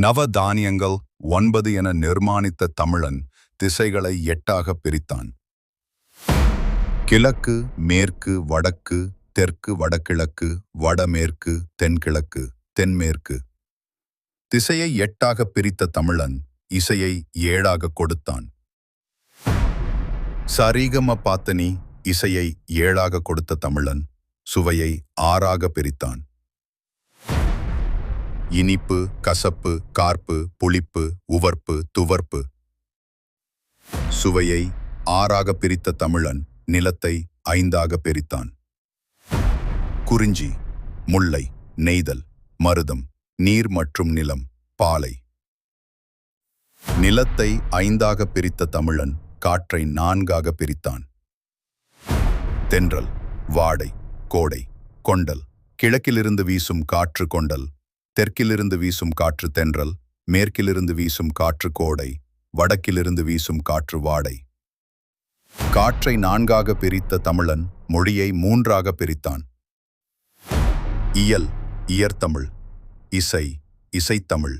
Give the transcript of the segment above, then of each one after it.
நவதானியங்கள் ஒன்பது என நிர்மாணித்த தமிழன் திசைகளை எட்டாக பிரித்தான். கிழக்கு மேற்கு வடக்கு தெற்கு வடகிழக்கு வடமேற்கு தென்கிழக்கு தென்மேற்கு. திசையை எட்டாக பிரித்த தமிழன் இசையை ஏழாக கொடுத்தான். சரிகம பாத்தனி இசையை ஏழாக கொடுத்த தமிழன் சுவையை ஆறாக பிரித்தான். இனிப்பு கசப்பு கார்ப்பு புளிப்பு உவர்ப்பு துவர்ப்பு. சுவையை ஆறாக பிரித்த தமிழன் நிலத்தை ஐந்தாக பிரித்தான். குறிஞ்சி முல்லை நெய்தல் மருதம் நீர் மற்றும் நிலம் பாலை. நிலத்தை ஐந்தாக பிரித்த தமிழன் காற்றை நான்காக பிரித்தான். தென்றல் வாடை கோடை கொண்டல். கிழக்கிலிருந்து வீசும் காற்று கொண்டல் தெற்கிலிருந்து வீசும் காற்று தென்றல் மேற்கிலிருந்து வீசும் காற்று கோடை வடக்கிலிருந்து வீசும் காற்று வாடை. காற்றை நான்காக பிரித்த தமிழன் மொழியை மூன்றாக பிரித்தான். இயல் இயற்தமிழ் இசை இசைத்தமிழ்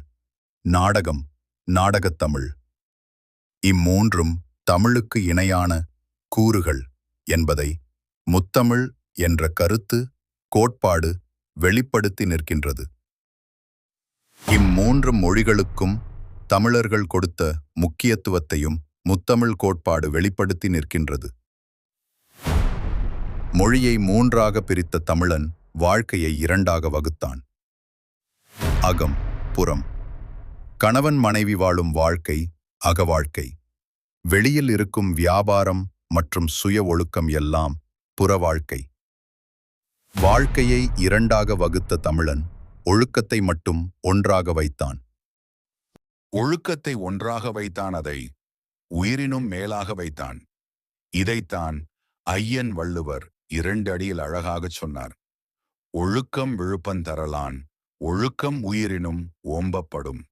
நாடகம் நாடகத்தமிழ் இம்மூன்றும் தமிழுக்கு இணையான கூறுகள் என்பதை முத்தமிழ் என்ற கருத்து கோட்பாடு வெளிப்படுத்தி நிற்கின்றது. இம்மூன்று மொழிகளுக்கும் தமிழர்கள் கொடுத்த முக்கியத்துவத்தையும் முத்தமிழ் கோட்பாடு வெளிப்படுத்தி நிற்கின்றது. மொழியை மூன்றாக பிரித்த தமிழன் வாழ்க்கையை இரண்டாக வகுத்தான். அகம் புறம். கணவன் மனைவி வாழும் வாழ்க்கை அகவாழ்க்கை. வெளியில் இருக்கும் வியாபாரம் மற்றும் சுய ஒழுக்கம் எல்லாம் புற வாழ்க்கை வாழ்க்கையை இரண்டாக வகுத்த தமிழன் ஒழுக்கத்தை மட்டும் ஒன்றாக வைத்தான். ஒழுக்கத்தை ஒன்றாக வைத்தான் அதை உயிரினும் மேலாக வைத்தான். இதைத்தான் ஐயன் வள்ளுவர் இரண்டு அடியில் அழகாகச் சொன்னார். ஒழுக்கம் விழுப்பந்தரலான் ஒழுக்கம் உயிரினும் ஓம்பப்படும்.